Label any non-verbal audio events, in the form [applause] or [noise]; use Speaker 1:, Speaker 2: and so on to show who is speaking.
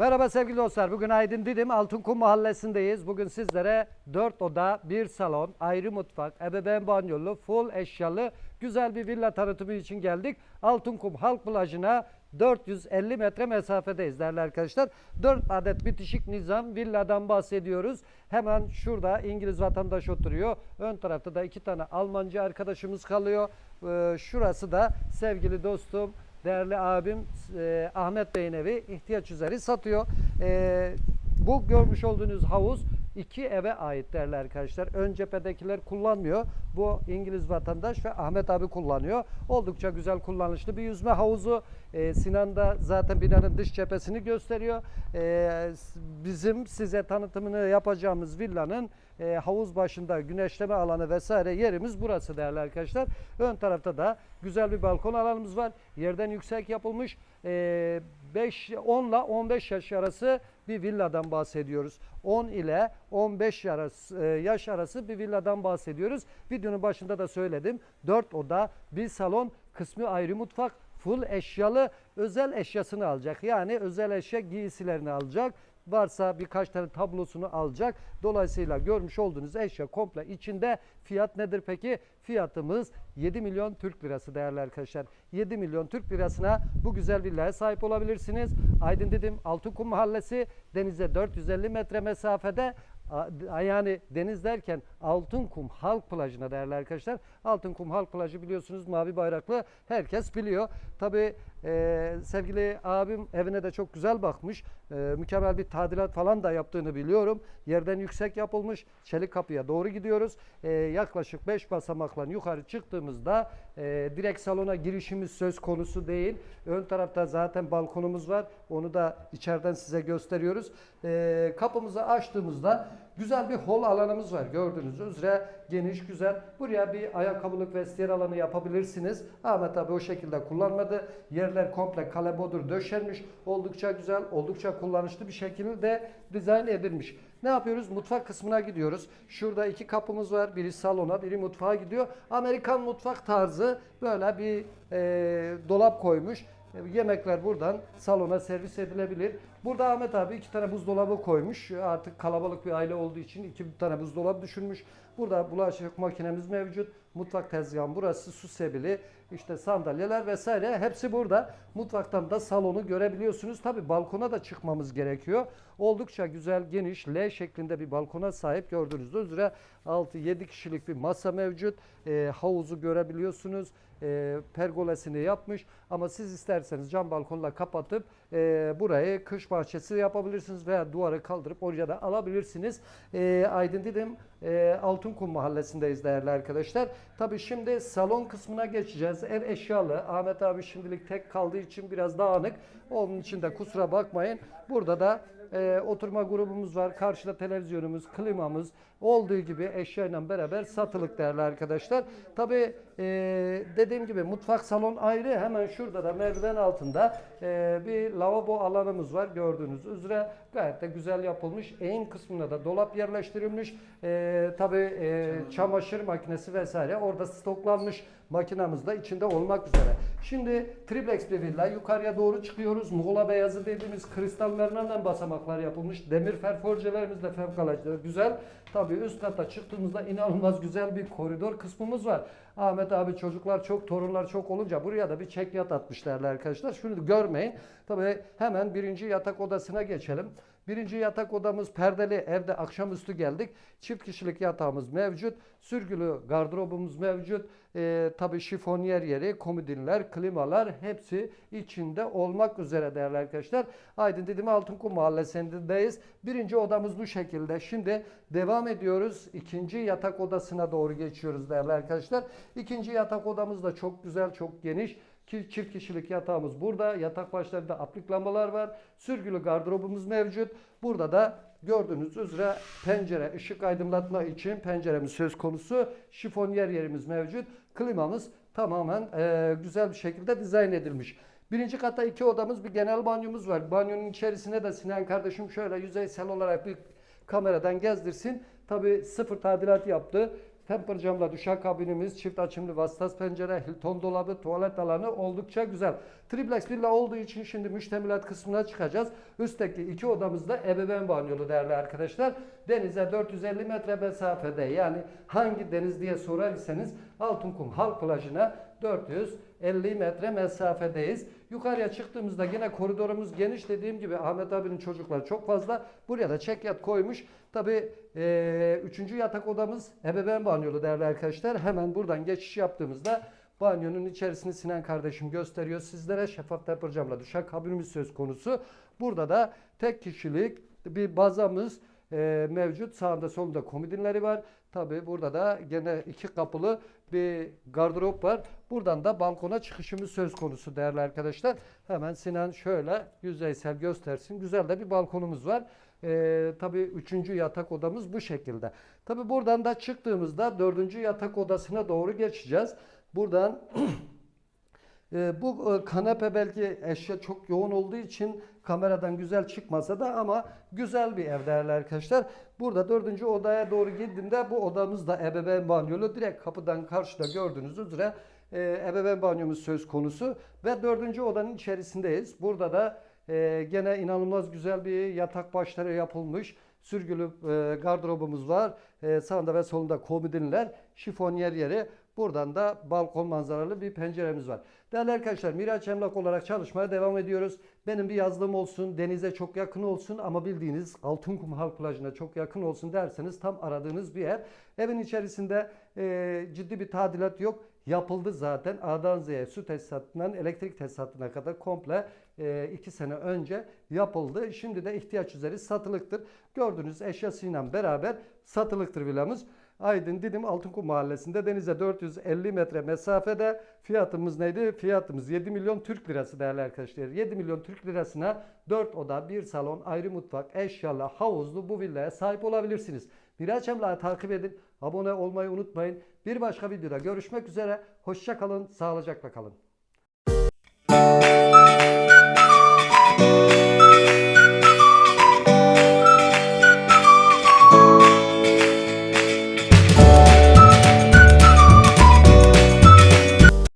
Speaker 1: Merhaba sevgili dostlar. Bugün Aydın Didim Altınkum Mahallesi'ndeyiz. Bugün sizlere 4 oda, 1 salon, ayrı mutfak, ebeveyn banyolu, full eşyalı güzel bir villa tanıtımı için geldik. Altınkum Halk Plajı'na 450 metre mesafedeyiz değerli arkadaşlar. 4 adet bitişik nizam villadan bahsediyoruz. Hemen şurada İngiliz vatandaş oturuyor. Ön tarafta da iki tane Almancı arkadaşımız kalıyor. Ee, şurası da sevgili dostum değerli abim e, Ahmet Bey'in evi ihtiyaç üzeri satıyor. E, bu görmüş olduğunuz havuz iki eve ait değerli arkadaşlar. Ön cephedekiler kullanmıyor. Bu İngiliz vatandaş ve Ahmet abi kullanıyor. Oldukça güzel kullanışlı bir yüzme havuzu. E, Sinan da zaten binanın dış cephesini gösteriyor. E, s- bizim size tanıtımını yapacağımız villanın e, havuz başında güneşleme alanı vesaire yerimiz burası değerli arkadaşlar. Ön tarafta da güzel bir balkon alanımız var. Yerden yüksek yapılmış. E, 5 10 ile 15 yaş arası bir villadan bahsediyoruz. 10 ile 15 arası, e, yaş arası bir villadan bahsediyoruz. Videonun başında da söyledim. 4 oda, bir salon, kısmı ayrı mutfak, full eşyalı özel eşyasını alacak. Yani özel eşya giysilerini alacak. Varsa birkaç tane tablosunu alacak. Dolayısıyla görmüş olduğunuz eşya komple içinde. Fiyat nedir peki? Fiyatımız 7 milyon Türk lirası değerli arkadaşlar. 7 milyon Türk lirasına bu güzel villaya sahip olabilirsiniz. Aydın dedim Altınkum Mahallesi denize 450 metre mesafede yani deniz derken Altınkum Halk Plajı'na değerli arkadaşlar. Altınkum Halk Plajı biliyorsunuz mavi bayraklı herkes biliyor. Tabi sevgili abim evine de çok güzel bakmış. E, mükemmel bir tadilat falan da yaptığını biliyorum. Yerden yüksek yapılmış. Çelik kapıya doğru gidiyoruz. E, yaklaşık 5 basamakla yukarı çıktığımızda e, direkt salona girişimiz söz konusu değil. Ön tarafta zaten balkonumuz var. Onu da içeriden size gösteriyoruz. E, kapımızı açtığımızda güzel bir hol alanımız var. Gördüğünüz üzere geniş güzel. Buraya bir ayakkabılık vestiyer alanı yapabilirsiniz. Ahmet abi o şekilde kullanmadı. Yerler komple kale bodur döşenmiş. Oldukça güzel, oldukça kullanışlı bir şekilde dizayn edilmiş. Ne yapıyoruz? Mutfak kısmına gidiyoruz. Şurada iki kapımız var. Biri salona, biri mutfağa gidiyor. Amerikan mutfak tarzı böyle bir e, dolap koymuş. E, Yemekler buradan salona servis edilebilir. Burada Ahmet abi iki tane buzdolabı koymuş. Artık kalabalık bir aile olduğu için iki tane buzdolabı düşünmüş. Burada bulaşık makinemiz mevcut. Mutfak tezgahı burası su sebili. işte sandalyeler vesaire hepsi burada. Mutfaktan da salonu görebiliyorsunuz. Tabi balkona da çıkmamız gerekiyor. Oldukça güzel geniş L şeklinde bir balkona sahip gördüğünüz üzere 6-7 kişilik bir masa mevcut. E, havuzu görebiliyorsunuz. E, pergolesini yapmış. Ama siz isterseniz cam balkonla kapatıp e, burayı kış bahçesi yapabilirsiniz veya duvarı kaldırıp oraya da alabilirsiniz. E, Aydın dedim e, Altınkum mahallesindeyiz değerli arkadaşlar. Tabii şimdi salon kısmına geçeceğiz. Ev eşyalı. Ahmet abi şimdilik tek kaldığı için biraz dağınık. Onun için de kusura bakmayın. Burada da e, oturma grubumuz var. Karşıda televizyonumuz, klimamız olduğu gibi eşyayla beraber satılık değerli arkadaşlar. Tabii e, dediğim gibi mutfak salon ayrı. Hemen şurada da merdiven altında e, bir lavabo alanımız var gördüğünüz üzere. Gayet de güzel yapılmış. Eğim kısmına da dolap yerleştirilmiş. E, tabii e, çamaşır makinesi vesaire orada stoklanmış makinamız da içinde olmak üzere. Şimdi triplex bir villa. Yukarıya doğru çıkıyoruz. Muğla beyazı dediğimiz kristallerden basamaklar yapılmış. Demir ferforjelerimiz de fevkalade güzel. Tabii üst kata çıktığımızda inanılmaz güzel bir koridor kısmımız var. Ahmet abi çocuklar çok, torunlar çok olunca buraya da bir çek yat atmışlarlar arkadaşlar. Şunu görmeyin. Tabii hemen birinci yatak odasına geçelim. Birinci yatak odamız perdeli evde akşamüstü geldik. Çift kişilik yatağımız mevcut. Sürgülü gardırobumuz mevcut. Ee, tabii şifonyer yeri, komodinler, klimalar hepsi içinde olmak üzere değerli arkadaşlar. Aydın dedim Altınkum Mahallesi'ndeyiz. Birinci odamız bu şekilde. Şimdi devam ediyoruz. İkinci yatak odasına doğru geçiyoruz değerli arkadaşlar. İkinci yatak odamız da çok güzel, çok geniş. Çift kişilik yatağımız burada. Yatak başlarında aplik lambalar var. Sürgülü gardırobumuz mevcut. Burada da gördüğünüz üzere pencere, ışık aydınlatma için penceremiz söz konusu. Şifonyer yerimiz mevcut. Klimamız tamamen eee, güzel bir şekilde dizayn edilmiş. Birinci katta iki odamız bir genel banyomuz var. Banyonun içerisine de Sinan kardeşim şöyle yüzeysel olarak bir kameradan gezdirsin. Tabi sıfır tadilat yaptı. Temper camla düşen kabinimiz, çift açımlı vasıtas pencere, Hilton dolabı, tuvalet alanı oldukça güzel. Triplex villa olduğu için şimdi müştemilat kısmına çıkacağız. Üstteki iki odamızda ebeveyn banyolu değerli arkadaşlar. Denize 450 metre mesafede yani hangi deniz diye sorar iseniz Altınkum Halk Plajı'na 450 metre mesafedeyiz. Yukarıya çıktığımızda yine koridorumuz geniş dediğim gibi Ahmet abinin çocukları çok fazla. Buraya da çekyat koymuş. Tabi üçüncü yatak odamız ebeveyn banyolu değerli arkadaşlar. Hemen buradan geçiş yaptığımızda banyonun içerisini Sinan kardeşim gösteriyor sizlere. Şeffaf temper camla düşen kabinimiz söz konusu. Burada da tek kişilik bir bazamız e, mevcut. Sağında solunda komodinleri var. Tabi burada da gene iki kapılı bir gardırop var. Buradan da balkona çıkışımız söz konusu değerli arkadaşlar. Hemen Sinan şöyle yüzeysel göstersin. Güzel de bir balkonumuz var. Ee, tabii üçüncü yatak odamız bu şekilde. Tabii buradan da çıktığımızda dördüncü yatak odasına doğru geçeceğiz. Buradan [clears throat] bu e, kanepe belki eşya çok yoğun olduğu için kameradan güzel çıkmasa da ama güzel bir ev değerli arkadaşlar. Burada dördüncü odaya doğru girdiğimde bu odamız da ebeveyn banyolu. Direkt kapıdan karşıda gördüğünüz üzere e, ebeveyn banyomuz söz konusu. Ve dördüncü odanın içerisindeyiz. Burada da e, gene inanılmaz güzel bir yatak başları yapılmış. Sürgülü e, gardırobumuz var. Sağında ve solunda komodinler, şifonyer yeri. Buradan da balkon manzaralı bir penceremiz var. Değerli arkadaşlar Miraç Emlak olarak çalışmaya devam ediyoruz. Benim bir yazlığım olsun, denize çok yakın olsun ama bildiğiniz Altınkum Halk Plajı'na çok yakın olsun derseniz tam aradığınız bir yer. Evin içerisinde e, ciddi bir tadilat yok. Yapıldı zaten. A'dan Z'ye su tesisatından elektrik tesisatına kadar komple 2 sene önce yapıldı. Şimdi de ihtiyaç üzeri satılıktır. Gördüğünüz eşyasıyla beraber satılıktır villamız. Aydın Didim Altınkum Mahallesi'nde denize 450 metre mesafede fiyatımız neydi? Fiyatımız 7 milyon Türk lirası değerli arkadaşlar. 7 milyon Türk lirasına 4 oda, 1 salon, ayrı mutfak, eşyalı, havuzlu bu villaya sahip olabilirsiniz. Miraç Emlak'ı takip edin. Abone olmayı unutmayın. Bir başka videoda görüşmek üzere. Hoşça kalın, sağlıcakla kalın.